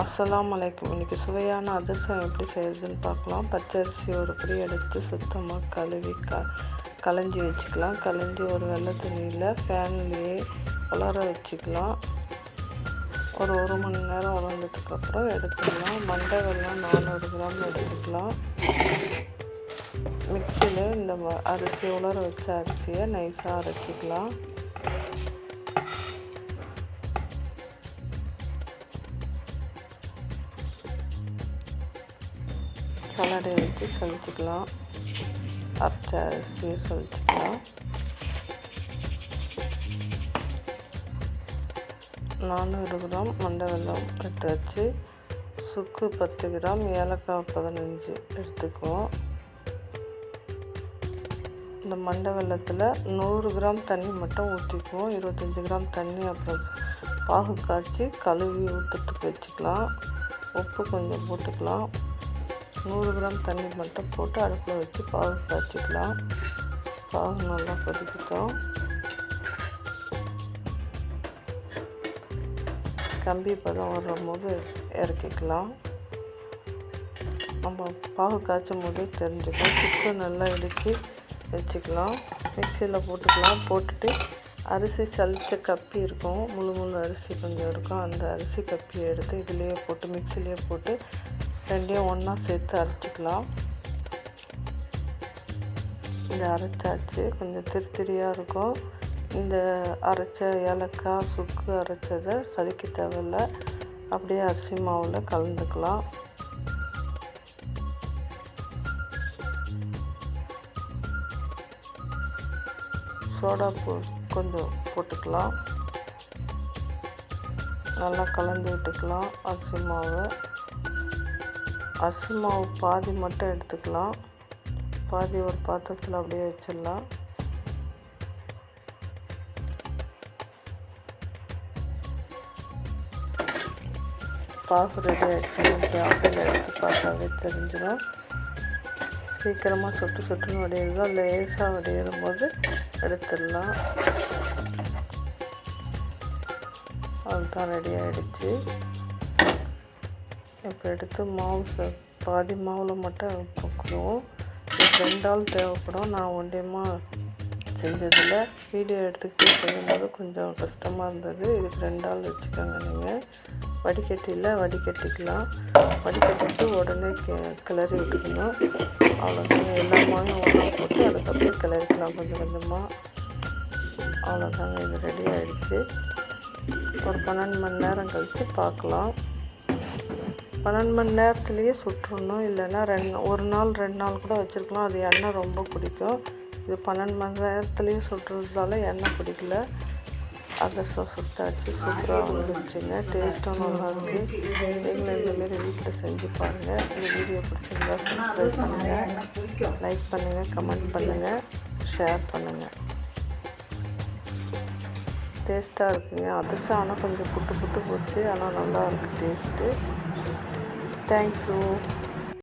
அஸ்லாம் அலைக்கும் இன்றைக்கி சுவையான அதிரசம் எப்படி செய்கிறதுன்னு பார்க்கலாம். பச்சரிசி ஒரு படி எடுத்து சுத்தமாக கழுவி க களைஞ்சி வச்சுக்கலாம். களைஞ்சி ஒரு வெள்ளை துணியில் ஃபேன்லேயே உலர வச்சுக்கலாம். ஒரு ஒரு மணி நேரம் உலர்ந்ததுக்கப்புறம் எடுத்துக்கலாம். மண்டை வெள்ளம் நானூறு கிராம் எடுத்துக்கலாம். மிக்சியில் இந்த அரிசி உலர வச்ச அரிசியை நைஸாக அரைச்சிக்கலாம். சலடை வச்சு சலிச்சுக்கலாம் அரைச்ச அரிசியை சலிச்சுக்கலாம் நானூறு கிராம் மண்டை வெல்லம் எடுத்து வச்சு சுக்கு பத்து கிராம் ஏலக்காய் பதினஞ்சு எடுத்துக்குவோம். இந்த மண்டை வெல்லத்தில் நூறு கிராம் தண்ணி மட்டும் ஊற்றிக்குவோம் இருபத்தஞ்சி கிராம் தண்ணி அப்புறம் பாகு காய்ச்சி கழுவி ஊற்றுறதுக்கு வச்சுக்கலாம். உப்பு கொஞ்சம் போட்டுக்கலாம். நூறு கிராம் தண்ணி மட்டும் போட்டு அடுப்பில் வச்சு பாகு காய்ச்சிக்கலாம். பாகு நல்லா கொதிக்கட்டும். கம்பி பதம் வரும்போது இறக்கிக்கலாம். நம்ம பாகு காய்ச்சும் போதே தெரிஞ்சுக்கலாம் சுக்கு நல்லா இடித்து வச்சுக்கலாம். மிக்சியில் போட்டுக்கலாம். போட்டுட்டு அரிசி சளிச்ச கப்பி இருக்கும். முழு முழு அரிசி கொஞ்சம் இருக்கும். அந்த அரிசி கப்பியை எடுத்து இதுலேயே போட்டு மிக்சிலேயே போட்டு ரெண்டையும் ஒன்றா சேர்த்து அரைச்சிக்கலாம். இந்த அரைச்சாச்சு. கொஞ்சம் திருத்திரியாக திரியாக இருக்கும். இந்த அரைச்ச ஏலக்காய் சுக்கு அரைச்சதை சலிக்க தேவையில்ல. அப்படியே அரிசி மாவில் கலந்துக்கலாம். சோடா போ கொஞ்சம் போட்டுக்கலாம். நல்லா கலந்து விட்டுக்கலாம் அரிசி மாவை. அரிசி மாவு பாதி மட்டும் எடுத்துக்கலாம். பாதி ஒரு பாத்திரத்தில் அப்படியே வச்சிடலாம். பாகு ரெடி ஆகிடுச்சு இப்படி ஆப்பிள் எடுத்து பார்த்தாவே தெரிஞ்சிடும். சீக்கிரமாக சுட்டு சுட்டுன்னு வடியிடலாம் லேசாக வடியிடும் போது எடுத்துடலாம். அதுதான் ரெடி ஆகிடுச்சு இப்போ எடுத்து மாவு பாதி மாவில் மட்டும் போக்குவோம் ரெண்டு ஆள் தேவைப்படும். நான் ஒன்றியமாக செஞ்சதில் வீடியோ எடுத்துக்கிட்டு செய்யும்போது கொஞ்சம் கஷ்டமாக இருந்தது. இதுக்கு ரெண்டு ஆள் வச்சுக்கோங்க நீங்கள் வடிகட்டியில் வடிகட்டிக்கலாம். வடிகட்டிட்டு உடனே கி கிளறி விட்டுக்கணும். அவ்வளோதாங்க எல்லா ஒன்றா போட்டு அதுக்கப்புறம் கிளறிக்கலாம் கொஞ்சம் கொஞ்சமாக அவ்வளோதாங்க இது ரெடி ஆகிடுச்சு ஒரு பன்னெண்டு மணி நேரம் கழித்து பார்க்கலாம். பன்னெண்டு மணி நேரத்துலேயே சுட்டுறணும். இல்லைன்னா ரெண்டு ஒரு நாள் ரெண்டு நாள் கூட வச்சுருக்கலாம். அது எண்ணெய் ரொம்ப பிடிக்கும். இது பன்னெண்டு மணி நேரத்துலேயே சுட்டுறதால எண்ணெய் பிடிக்கல. அதை சுட்டாச்சு. சூப்பராக வந்துருச்சுங்க. டேஸ்ட்டும் நல்லா இருக்குது நீங்களும் இந்தமாரி வீட்டில் செஞ்சு பாருங்கள் இந்த வீடியோ பிடிச்சிருந்தா சப்ஸ்கிரைப் பண்ணுங்கள் லைக் பண்ணுங்கள் கமெண்ட் பண்ணுங்கள் ஷேர் பண்ணுங்கள் டேஸ்ட்டாக இருக்குங்க. அதிர்ஷ்டம் ஆனால் கொஞ்சம் புட்டு புட்டு போச்சு. ஆனால் நல்லா இருக்குது டேஸ்ட்டு thank you.